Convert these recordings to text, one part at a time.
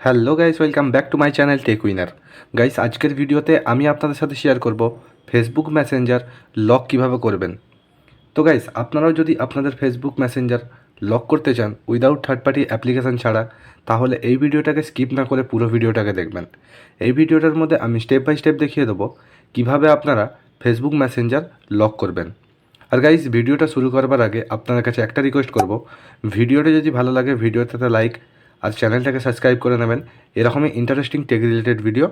Hello guys welcome back to my channel tech winner guys আজকের ভিডিওতে আমি আপনাদের সাথে শেয়ার করব ফেসবুক মেসেঞ্জার লক কীভাবে করবেন। তো গাইস আপনারাও যদি আপনাদের ফেসবুক মেসেঞ্জার লক করতে চান উইদাউট থার্ড পার্টি অ্যাপ্লিকেশান ছাড়া, তাহলে এই ভিডিওটাকে স্কিপ না করে পুরো ভিডিওটাকে দেখবেন। এই ভিডিওটার মধ্যে আমি স্টেপ বাই স্টেপ দেখিয়ে দেবো কীভাবে আপনারা ফেসবুক মেসেঞ্জার লক করবেন। আর গাইস ভিডিওটা শুরু করবার আগে আপনাদের কাছে একটা রিকোয়েস্ট করব। ভিডিওটা যদি ভালো লাগে ভিডিওটাতে লাইক আর চ্যানেলটাকে সাবস্ক্রাইব করে নেবেন। এরকমই ইন্টারেস্টিং টেক রিলেটেড ভিডিও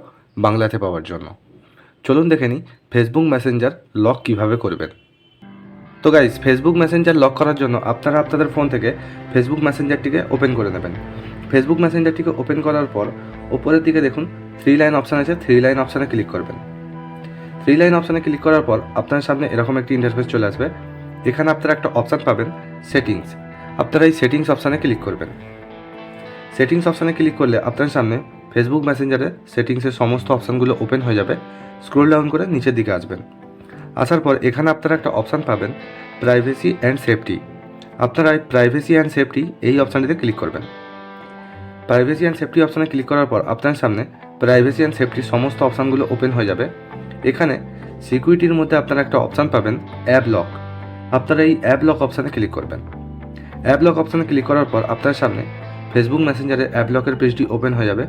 বাংলাতে পাওয়ার জন্য। চলুন দেখে নিই ফেসবুক মেসেঞ্জার লক কীভাবে করবেন। তো গাইজ ফেসবুক মেসেঞ্জার লক করার জন্য আপনারা আপনাদের ফোন থেকে ফেসবুক মেসেঞ্জারটিকে ওপেন করে নেবেন। ফেসবুক মেসেঞ্জারটিকে ওপেন করার পর ওপরের দিকে দেখুন থ্রি লাইন অপশান আছে থ্রি লাইন অপশানে ক্লিক করবেন। থ্রি লাইন অপশানে ক্লিক করার পর আপনার সামনে এরকম একটি ইন্টারফেস চলে আসবে। এখানে আপনারা একটা অপশান পাবেন সেটিংস আপনারা এই সেটিংস অপশানে ক্লিক করবেন। সেটিংস অপশানে ক্লিক করলে আপনার সামনে ফেসবুক মেসেঞ্জারে সেটিংসের সমস্ত অপশানগুলো ওপেন হয়ে যাবে। স্ক্রোল ডাউন করে নিচের দিকে আসবেন। আসার পর এখানে আপনারা একটা অপশান পাবেন প্রাইভেসি অ্যান্ড সেফটি আপনারা এই প্রাইভেসি অ্যান্ড সেফটি এই অপশানটিতে ক্লিক করবেন। প্রাইভেসি অ্যান্ড সেফটি অপশানে ক্লিক করার পর আপনার সামনে প্রাইভেসি অ্যান্ড সেফটির সমস্ত অপশানগুলো ওপেন হয়ে যাবে। এখানে সিকিউরিটির মধ্যে আপনারা একটা অপশান পাবেন অ্যাপ লক আপনারা এই অ্যাপ লক অপশানে ক্লিক করবেন। অ্যাপ লক অপশানে ক্লিক করার পর আপনার সামনে ফেসবুক মেসেঞ্জারে অ্যাপ লকের পেজটি ওপেন হয়ে যাবে।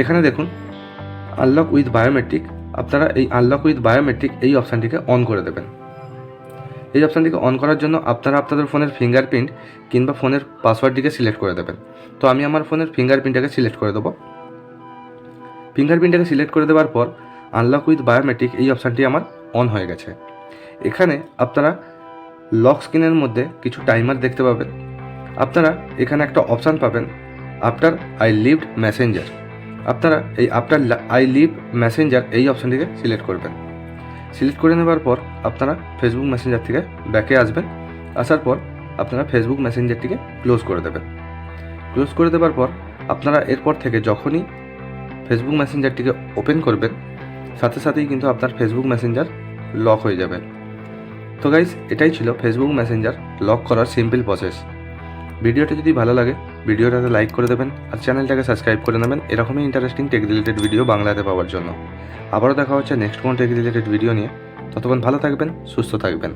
এখানে দেখুন আনলক উইথ বায়োমেট্রিক আপনারা এই আনলক উইথ বায়োমেট্রিক এই অপশানটিকে অন করে দেবেন। এই অপশানটিকে অন করার জন্য আপনারা আপনাদের ফোনের ফিঙ্গারপ্রিন্ট কিংবা ফোনের পাসওয়ার্ডটিকে সিলেক্ট করে দেবেন। তো আমি আমার ফোনের ফিঙ্গারপ্রিন্টটাকে সিলেক্ট করে দেবো। ফিঙ্গারপ্রিন্টটাকে সিলেক্ট করে দেওয়ার পর আনলক উইথ বায়োমেট্রিক এই অপশানটি আমার অন হয়ে গেছে। এখানে আপনারা লক স্ক্রিনের মধ্যে কিছু টাইমার দেখতে পাবেন। আপনারা এখানে একটা অপশান পাবেন আফটার আই লিভড মেসেঞ্জার আপনারা এই আফটার আই লিভ মেসেঞ্জার এই অপশানটিকে সিলেক্ট করবেন। সিলেক্ট করে নেবার পর আপনারা ফেসবুক মেসেঞ্জার থেকে ব্যাকে আসবেন, আসার পর আপনারা ফেসবুক মেসেঞ্জারটিকে ক্লোজ করে দেবেন। ক্লোজ করে দেওয়ার পর আপনারা এরপর থেকে যখনই ফেসবুক মেসেঞ্জারটিকে ওপেন করবেন, সাথে সাথেই কিন্তু আপনার ফেসবুক মেসেঞ্জার লক হয়ে যাবে। তো গাইজ এটাই ছিল ফেসবুক মেসেঞ্জার লক করার সিম্পল প্রসেস ভিডিওটা যদি ভালো লাগে ভিডিওটাতে লাইক করে দেবেন আর চ্যানেলটাকে সাবস্ক্রাইব করে নেবেন। এরকমই ইন্টারেস্টিং টেক রিলেটেড ভিডিও বাংলাতে পাওয়ার জন্য। আবারও দেখা হচ্ছে নেক্সট কোনো টেক রিলেটেড ভিডিও নিয়ে। ততক্ষণ ভালো থাকবেন, সুস্থ থাকবেন।